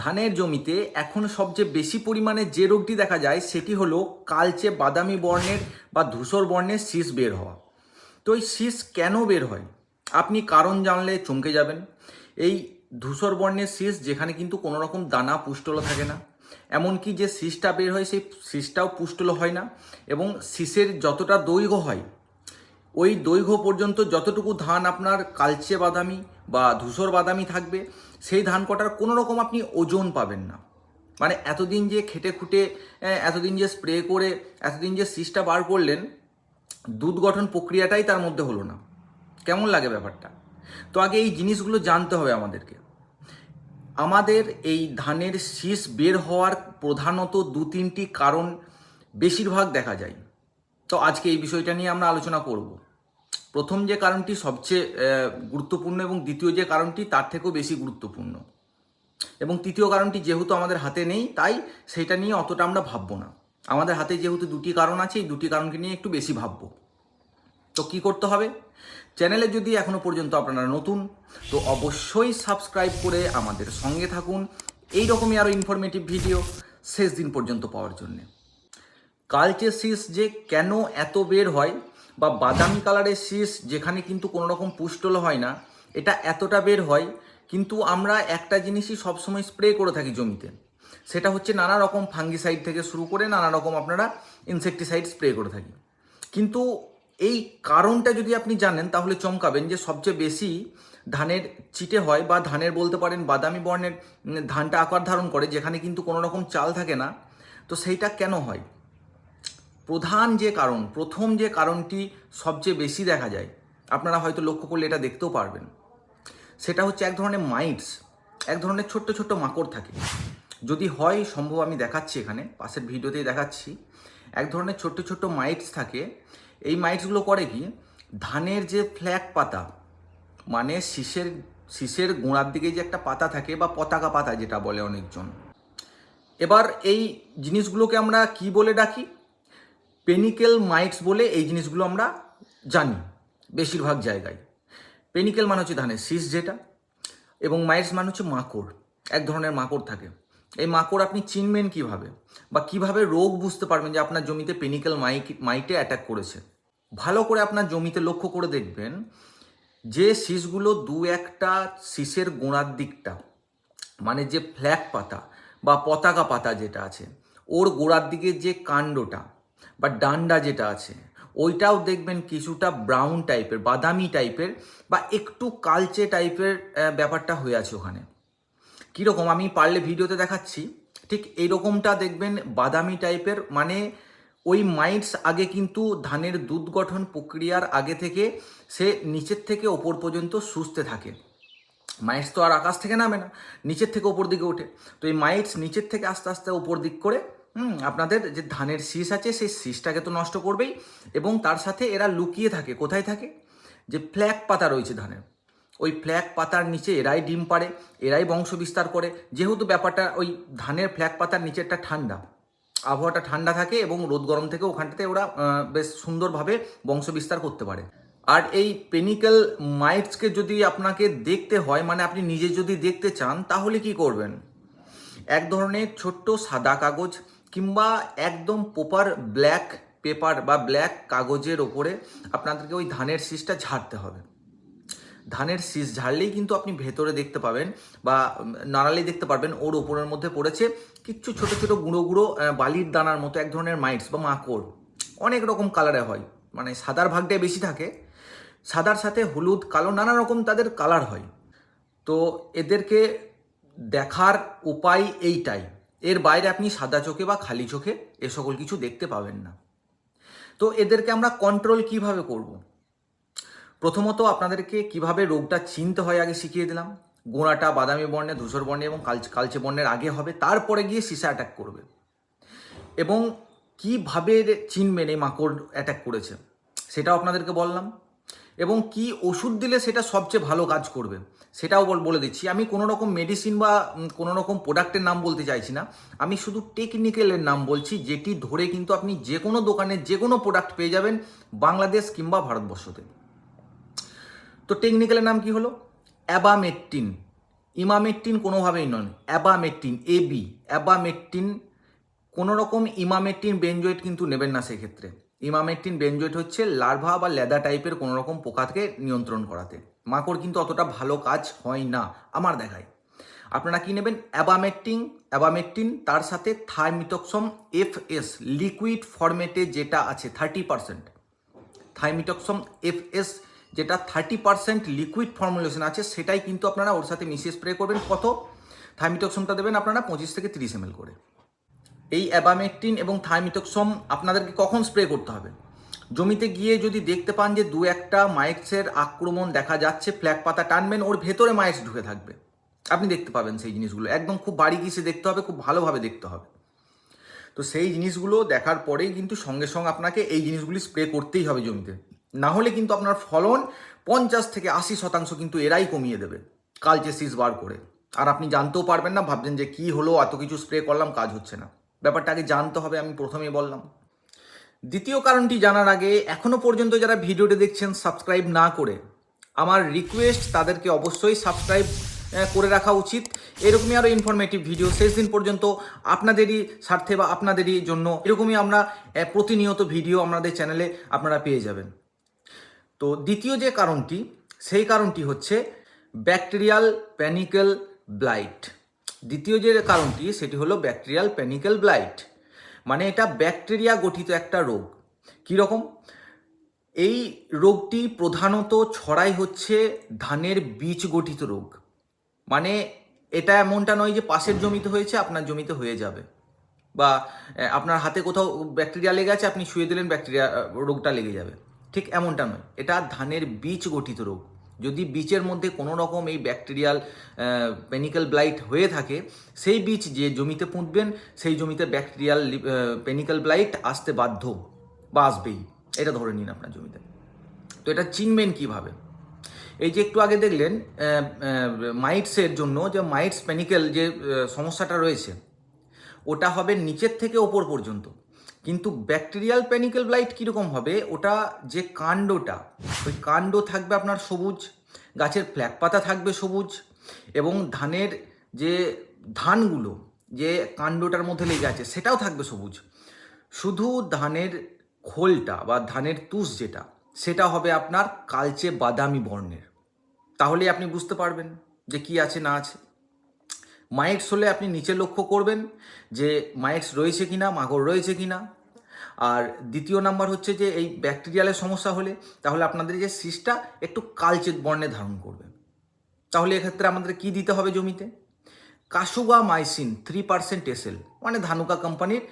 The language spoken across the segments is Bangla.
ধানের জমিতে এখন সবচেয়ে বেশি পরিমাণে যে রোগটি দেখা যায় সেটি হলো কালচে বাদামি বর্ণের বা ধূসর বর্ণের শীষ বের হওয়া। তো এই শীষ কেন বের হয়? আপনি কারণ জানলে চমকে যাবেন। এই ধূসর বর্ণের শীষ যেখানে কিন্তু কোনো রকম দানা পুষ্টল থাকে না। এমনকি যে শীষটা বের হয় সেই শীষটাও পুষ্টল হয় না এবং শীষের যতটা দৈর্ঘ্য হয়, ওই দৈর্ঘ্য পর্যন্ত যতটুকু ধান আপনার কালচে বাদামি বা ধূসর বাদামি থাকবে, সেই ধান কটার কোনো রকম আপনি ওজন পাবেন না। মানে এতদিন যে খেটে খুঁটে এতদিন যে স্প্রে করে, এতদিন যে শীষটা বার করলেন দুধ গঠন প্রক্রিয়াটাই তার মধ্যে হলো না। কেমন লাগে ব্যাপারটা? তো আগে এই জিনিসগুলো জানতে হবে আমাদেরকে। আমাদের এই ধানের শীষ বের হওয়ার প্রধানত দু তিনটি কারণ বেশিরভাগ দেখা যায়। তো আজকে এই বিষয়টা নিয়ে আমরা আলোচনা করব। প্রথম যে কারণটি সবচেয়ে গুরুত্বপূর্ণ এবং দ্বিতীয় যে কারণটি তার থেকেও বেশি গুরুত্বপূর্ণ। এবং তৃতীয় কারণটি যেহেতু আমাদের হাতে নেই, তাই সেটা নিয়ে অতটা আমরা ভাববো না। আমাদের হাতে যেহেতু দুটি কারণ আছে, এই দুটি কারণকে নিয়ে একটু বেশি ভাববো। তো কি করতে হবে? চ্যানেলে যদি এখনও পর্যন্ত আপনারা নতুন, তো অবশ্যই সাবস্ক্রাইব করে আমাদের সঙ্গে থাকুন। এই রকমই আরও ইনফরমেটিভ ভিডিও শেষ দিন পর্যন্ত পাওয়ার জন্যে। কালচে শীষ যে কেন এত বের হয় বা বাদামি কালারের শীষ যেখানে কিন্তু কোনো রকম পুষ্টল হয় না, এটা এতটা বের হয়, কিন্তু আমরা একটা জিনিসই সবসময় স্প্রে করে থাকি জমিতে। সেটা হচ্ছে নানা রকম ফাঙ্গিসাইড থেকে শুরু করে নানা রকম আপনারা ইনসেকটিসাইড স্প্রে করে থাকি। কিন্তু এই কারণটা যদি আপনি জানেন, তাহলে চমকাবেন যে সবচেয়ে বেশি ধানের চিটে হয় বা ধানের বলতে পারেন বাদামি বর্ণের ধানটা আকার ধারণ করে, যেখানে কিন্তু কোনো রকম চাল থাকে না, তো সেইটা কেন হয়? প্রধান যে কারণ, প্রথম যে কারণটি সবচেয়ে বেশি দেখা যায়, আপনারা হয়তো লক্ষ্য করলে এটা দেখতেও পারবেন, সেটা হচ্ছে এক ধরনের মাইটস, এক ধরনের ছোট্ট ছোট্ট মাকড় থাকে। যদি হয়, সম্ভব আমি দেখাচ্ছি এখানে, পাশের ভিডিওতেই দেখাচ্ছি, এক ধরনের ছোট্ট ছোট্ট মাইটস থাকে। এই মাইটসগুলো করে কি? ধানের যে ফ্ল্যাগ পাতা মানে শীষের শীষের গোড়ার দিকে যে একটা পাতা থাকে বা পতাকা পাতা যেটা বলে অনেকজন। এবার এই জিনিসগুলোকে আমরা কি বলে ডাকি? পেনিকেল মাইটস বলে এই জিনিসগুলো আমরা জানি, বেশিরভাগ জায়গায়। পেনিকেল মানে হচ্ছে ধানের শীষ যেটা, এবং মাইটস মানে হচ্ছে মাকড়, এক ধরনের মাকড় থাকে। এই মাকড় আপনি চিনবেন কীভাবে, বা কীভাবে রোগ বুঝতে পারবেন যে আপনার জমিতে পেনিকেল মাইক মাইটে অ্যাটাক করেছে। ভালো করে আপনার জমিতে লক্ষ্য করে দেখবেন যে শীষগুলো দু একটা শীষের গোড়ার দিকটা মানে যে ফ্ল্যাগ পাতা বা পতাকা পাতা যেটা আছে, ওর গোড়ার দিকে যে কাণ্ডটা বা ডান্ডা যেটা আছে, ওইটাও দেখবেন কিছুটা ব্রাউন টাইপের বাদামি টাইপের বা একটু কালচে টাইপের ব্যাপারটা হয়ে আছে ওখানে। কীরকম আমি পারলে ভিডিওতে দেখাচ্ছি, ঠিক এইরকমটা দেখবেন বাদামি টাইপের মানে ওই মাইটস আগে কিন্তু ধানের দুধ গঠন প্রক্রিয়ার আগে থেকে সে নিচের থেকে ওপর পর্যন্ত সুস্থে থাকে। মাইটস তো আর আকাশ থেকে নামে না, নিচের থেকে ওপর দিকে ওঠে। তো এই মাইটস নিচের থেকে আস্তে আস্তে ওপর দিক করে হুম, আপনাদের যে ধানের শীষ আছে, সেই শীষটাকে তো নষ্ট করবেই এবং তার সাথে এরা লুকিয়ে থাকে। কোথায় থাকে? যে ফ্ল্যাগ পাতা রয়েছে ধানের। ওই ফ্ল্যাগ পাতার নিচে এরাই ডিম পাড়ে, এরাই বংশ বিস্তার করে। যেহেতু ব্যাপারটা ওই ধানের ফ্ল্যাগ পাতার নিচেরটা ঠান্ডা, আবহাওয়াটা ঠান্ডা থাকে এবং রোদ গরম থেকে ওখানটাতে ওরা বেশ সুন্দরভাবে বংশ বিস্তার করতে পারে। আর এই পেনিক্যাল মাইটসকে যদি আপনাকে দেখতে হয় মানে আপনি নিজে যদি দেখতে চান, তাহলে কি করবেন? এক ধরনের ছোট্ট সাদা কাগজ কিংবা একদম প্রপার ব্ল্যাক পেপার বা ব্ল্যাক কাগজের ওপরে আপনাদেরকে ওই ধানের শীষটা ঝাড়তে হবে। ধানের শীষ ঝাড়লেই কিন্তু আপনি ভেতরে দেখতে পাবেন বা নাড়ালেই দেখতে পারবেন ওর ওপরের মধ্যে পড়েছে কিচ্ছু ছোট ছোট গুঁড়ো গুঁড়ো বালির দানার মতো এক ধরনের মাইটস বা মাকড়। অনেক রকম কালারে হয় মানে সাদার ভাগটাই বেশি থাকে, সাদার সাথে হলুদ, কালো নানা রকম তাদের কালার হয়। তো এদেরকে দেখার উপায় এইটাই। এর বাইরে আপনি সাদা চোখে বা খালি চোখে এ সকল কিছু দেখতে পাবেন না। তো এদেরকে আমরা কন্ট্রোল কীভাবে করব। প্রথমত আপনাদেরকে কীভাবে রোগটা চিনতে হয় আগে শিখিয়ে দিলাম। গোড়াটা বাদামি বর্ণে, ধূসর বর্ণে এবং কালচে কালচে বর্ণের আগে হবে, তারপরে গিয়ে সিসা অ্যাটাক করবে। এবং কীভাবে চিনবেন, এই মাকড় অ্যাটাক করেছে, সেটাও আপনাদেরকে বললাম। এবং কি ওষুধ দিলে সেটা সবচেয়ে ভালো কাজ করবে, সেটাও বল- দিচ্ছি। আমি কোনো রকম মেডিসিন বা কোনো রকম প্রোডাক্টের নাম বলতে চাইছি না। আমি শুধু টেকনিক্যালের নাম বলছি, যেটি ধরে কিন্তু আপনি যে কোনো দোকানে যে কোনো প্রোডাক্ট পেয়ে যাবেন বাংলাদেশ কিংবা ভারতবর্ষতে। তো টেকনিক্যালের নাম কি হলো? অ্যাবামেট্টিন ইমামেট্টিন কোনোভাবেই নয়। অ্যাবামেট্টিন এবি অ্যাবামেট্টিন কোনো রকম ইমামেট্টিন বেঞ্জয়েট কিন্তু নেবেন না সেক্ষেত্রে। ইমামেট্টিন বেঞ্জয়েট হচ্ছে লার্ভা বা লেদা টাইপের কোনো রকম পোকাকে নিয়ন্ত্রণ করাতে। মাকড় কিন্তু অতটা ভালো কাজ হয় না, আমার দেখায়। আপনারা কি নেবেন? অ্যাবামেট্টিন অ্যাবামেট্টিন তার সাথে থাইমিটক্সম এফ এস লিকুইড ফরম্যাটে যেটা আছে, থার্টি পার্সেন্ট। থাইমিটক্সম এফ এস যেটা থার্টি পার্সেন্ট লিকুইড ফর্মুলেশন আছে, সেটাই কিন্তু আপনারা ওর সাথে মিশিয়ে স্প্রে করবেন। কত? থাইমিটক্সমটা দেবেন আপনারা পঁচিশ থেকে তিরিশ এম করে। এই অ্যাবামেকটিন এবং থাইমিটক্সম আপনাদেরকে কখন স্প্রে করতে হবে? জমিতে গিয়ে যদি দেখতে পান যে দু একটা মাইক্সের আক্রমণ দেখা যাচ্ছে, ফ্ল্যাগ পাতা টানবেন, ওর ভেতরে মাইক্স ঢুকে থাকবে। আপনি দেখতে পাবেন সেই জিনিসগুলো। একদম খুব বাড়ি গিয়ে দেখতে হবে, খুব ভালোভাবে দেখতে হবে। তো সেই জিনিসগুলো দেখার পরেই কিন্তু সঙ্গে সঙ্গে আপনাকে এই জিনিসগুলি স্প্রে করতেই হবে জমিতে। না হলে কিন্তু আপনার ফলন পঞ্চাশ থেকে আশি শতাংশ কিন্তু এরাই কমিয়ে দেবে, কালচে সিস বার করে। আর আপনি জানতেও পারবেন না, ভাবছেন যে কি হলো, এত কিছু স্প্রে করলাম, কাজ হচ্ছে না। ব্যাপারটা আগে জানতে হবে, আমি প্রথমেই বললাম। দ্বিতীয় কারণটি জানার আগে এখনও পর্যন্ত যারা ভিডিওটি দেখছেন সাবস্ক্রাইব না করে, আমার রিকোয়েস্ট তাদেরকে অবশ্যই সাবস্ক্রাইব করে রাখা উচিত। এরকমই আরও ইনফরমেটিভ ভিডিও শেষ দিন পর্যন্ত আপনাদেরই স্বার্থে বা আপনাদেরই জন্য এরকমই আমরা প্রতিনিয়ত ভিডিও আমাদের চ্যানেলে আপনারা পেয়ে যাবেন। তো দ্বিতীয় যে কারণটি, সেই কারণটি হচ্ছে ব্যাকটেরিয়াল প্যানিক্যাল ব্লাইট দ্বিতীয় যে কারণটি, সেটি হলো ব্যাকটেরিয়াল প্যানিক্যাল ব্লাইট মানে এটা ব্যাকটেরিয়া গঠিত একটা রোগ। কীরকম এই রোগটি প্রধানত ছড়াই হচ্ছে ধানের বীজ গঠিত রোগ। মানে এটা এমনটা নয় যে পাশের জমিতে হয়েছে, আপনার জমিতে হয়ে যাবে। বা আপনার হাতে কোথাও ব্যাকটেরিয়া লেগে আছে, আপনি শুয়ে দিলেন ব্যাকটেরিয়া রোগটা লেগে যাবে। ঠিক এমনটা নয়। এটা ধানের বীজ গঠিত রোগ। যদি বীজের মধ্যে কোনো রকম এই ব্যাকটেরিয়াল পেনিক্যাল ব্লাইট হয়ে থাকে, সেই বীজ যে জমিতে পুঁতবেন, সেই জমিতে ব্যাকটেরিয়াল পেনিক্যাল ব্লাইট আসতে বাধ্য বা আসবেই। এটা ধরে নিন আপনার জমিতে। তো এটা চিনবেন কীভাবে? এই যে একটু আগে দেখলেন মাইটসের জন্য যে মাইটস পেনিক্যাল যে সমস্যাটা রয়েছে, ওটা হবে নিচের থেকে ওপর পর্যন্ত। কিন্তু ব্যাকটেরিয়াল প্যানিক্যাল ব্লাইট কীরকম হবে? ওটা যে কাণ্ডটা, ওই কাণ্ড থাকবে আপনার সবুজ, গাছের ফ্ল্যাগ পাতা থাকবে সবুজ, এবং ধানের যে ধানগুলো, যে কাণ্ডটার মধ্যে লেগে আছে, সেটাও থাকবে সবুজ। শুধু ধানের খোলটা বা ধানের তুষ যেটা, সেটা হবে আপনার কালচে বাদামি বর্ণের। তাহলে আপনি বুঝতে পারবেন যে কি আছে না আছে। মাইক্স হলে আপনি নিচে লক্ষ্য করবেন যে মাইক্স রয়েছে কিনা, মাগর রয়েছে কিনা। আর দ্বিতীয় নাম্বার হচ্ছে যে এই ব্যাকটেরিয়ালের সমস্যা হলে তাহলে আপনাদের যে সিসটা একটু কালচে বর্ণে ধারণ করবে। তাহলে এক্ষেত্রে আমাদের কি দিতে হবে জমিতে? Kasugamycin three percent SL মানে ধানুকা কোম্পানির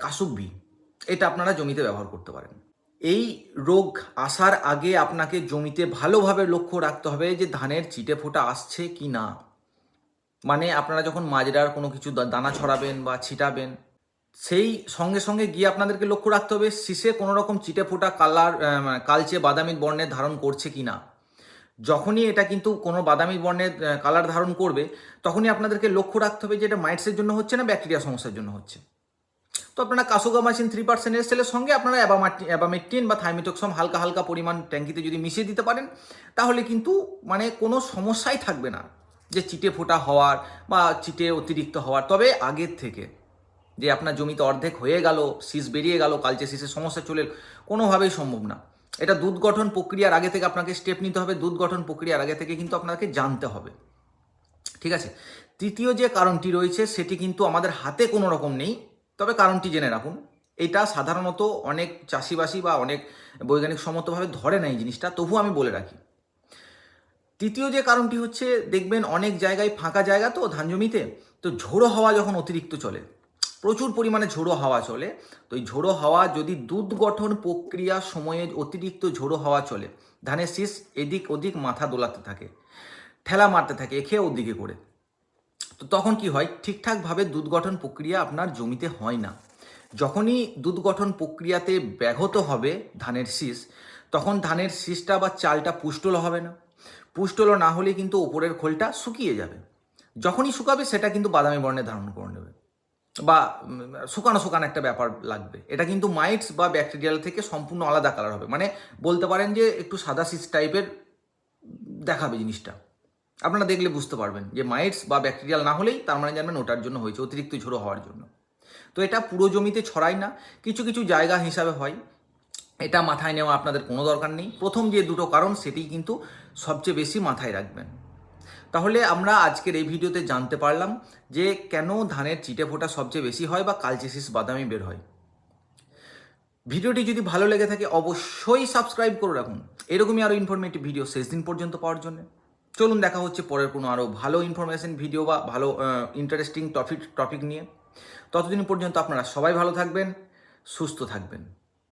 কাসুক বি। এটা আপনারা জমিতে ব্যবহার করতে পারেন। এই রোগ আসার আগে আপনাকে জমিতে ভালোভাবে লক্ষ্য রাখতে হবে যে ধানের চিটে ফোটা আসছে কি না মানে আপনারা যখন মাজরার কোনো কিছু দানা ছড়াবেন বা ছিটাবেন, সেই সঙ্গে সঙ্গে গিয়ে আপনাদেরকে লক্ষ্য রাখতে হবে শীষে কোনো রকম চিটে ফোটা কালার মানে কালচে বাদামি বর্ণের ধারণ করছে কি না। যখনই এটা কিন্তু কোনো বাদামি বর্ণের কালার ধারণ করবে, তখনই আপনাদেরকে লক্ষ্য রাখতে হবে যে এটা মাইটসের জন্য হচ্ছে না, ব্যাকটেরিয়া সমস্যার জন্য হচ্ছে। তো আপনারা কাসোগামাসিন থ্রি পার্সেন্ট এসেলের সঙ্গে আপনারা অ্যাবামাটি অ্যাবামেট্টিন বা থাইমিটক্সম হালকা হালকা পরিমাণ ট্যাঙ্কিতে যদি মিশিয়ে দিতে পারেন, তাহলে কিন্তু মানে কোনো সমস্যাই থাকবে না। যে চিটে ফোটা হওয়ার বা চিটে অতিরিক্ত হওয়ার। তবে আগের থেকে যে আপনার জমিতে অর্ধেক হয়ে গেল, শীষ বেরিয়ে গেল, কালচে শীষের সমস্যা চলে কোনোভাবেই সম্ভব না। এটা দুধ গঠন প্রক্রিয়ার আগে থেকে আপনাকে স্টেপ নিতে হবে দুধ গঠন প্রক্রিয়ার আগে থেকে কিন্তু আপনাকে জানতে হবে। ঠিক আছে? তৃতীয় যে কারণটি রয়েছে, সেটি কিন্তু আমাদের হাতে কোনো রকম নেই, তবে কারণটি জেনে রাখুন। এটা সাধারণত অনেক চাষিবাসী বা অনেক বৈজ্ঞানিক সম্মতভাবে ধরে না এই জিনিসটা তবু আমি বলে রাখি। তৃতীয় যে কারণটি হচ্ছে, দেখবেন অনেক জায়গায় ফাঁকা জায়গা তো ধান জমিতে তো ঝোড়ো হাওয়া যখন অতিরিক্ত চলে, প্রচুর পরিমাণে ঝোড়ো হাওয়া চলে, তো এই ঝোড়ো হাওয়া যদি দুধ গঠন প্রক্রিয়া সময়ে অতিরিক্ত ঝোড়ো হাওয়া চলে, ধানের শীষ এদিক ওদিক মাথা দোলাতে থাকে, ঠেলা মারতে থাকে এখে ওদিকে করে, তো তখন কি হয়, ঠিকঠাকভাবে দুধ গঠন প্রক্রিয়া আপনার জমিতে হয় না। যখনই দুধ গঠন প্রক্রিয়াতে ব্যাহত হবে ধানের শীষ, তখন ধানের শীষটা বা চালটা পুষ্টল হবে না। পুষ্টল না হলে কিন্তু ওপরের খোলটা শুকিয়ে যাবে। যখনই শুকাবে সেটা কিন্তু বাদামি বর্ণে ধারণ করে নেবে। বা শুকানো শুকানো একটা ব্যাপার লাগবে। এটা কিন্তু মাইটস বা ব্যাকটেরিয়াল থেকে সম্পূর্ণ আলাদা কালার হবে। মানে বলতে পারেন যে একটু সাদা শীষ টাইপের দেখাবে জিনিসটা। আপনারা দেখলে বুঝতে পারবেন যে মাইটস বা ব্যাকটেরিয়াল না হলেই তার মানে জানবেন ওটার জন্য হয়েছে অতিরিক্ত ঝোড়ো হওয়ার জন্য। তো এটা পুরো জমিতে ছড়ায় না। কিছু কিছু জায়গা হিসাবে হয়। এটা মাথায় নেওয়া আপনাদের কোনো দরকার নেই। প্রথম যে দুটো কারণ সেটি কিন্তু সবচেয়ে বেশি মাথায় রাখবেন। তাহলে আমরা আজকের এই ভিডিওতে জানতে পারলাম যে কেন ধানের চিটে ফোটা সবচেয়ে বেশি হয় বা কালচেসিস বাদামি বের হয়। ভিডিওটি যদি ভালো লেগে থাকে, অবশ্যই সাবস্ক্রাইব করে রাখুন। এরকমই আরও ইনফরমেটিভ ভিডিও শেষ দিন পর্যন্ত পাওয়ার জন্য। চলুন দেখা হচ্ছে পরের কোনো আরও ভালো ইনফরমেশন ভিডিও বা ভালো ইন্টারেস্টিং টপিক টপিক নিয়ে। ততদিন পর্যন্ত আপনারা সবাই ভালো থাকবেন, সুস্থ থাকবেন।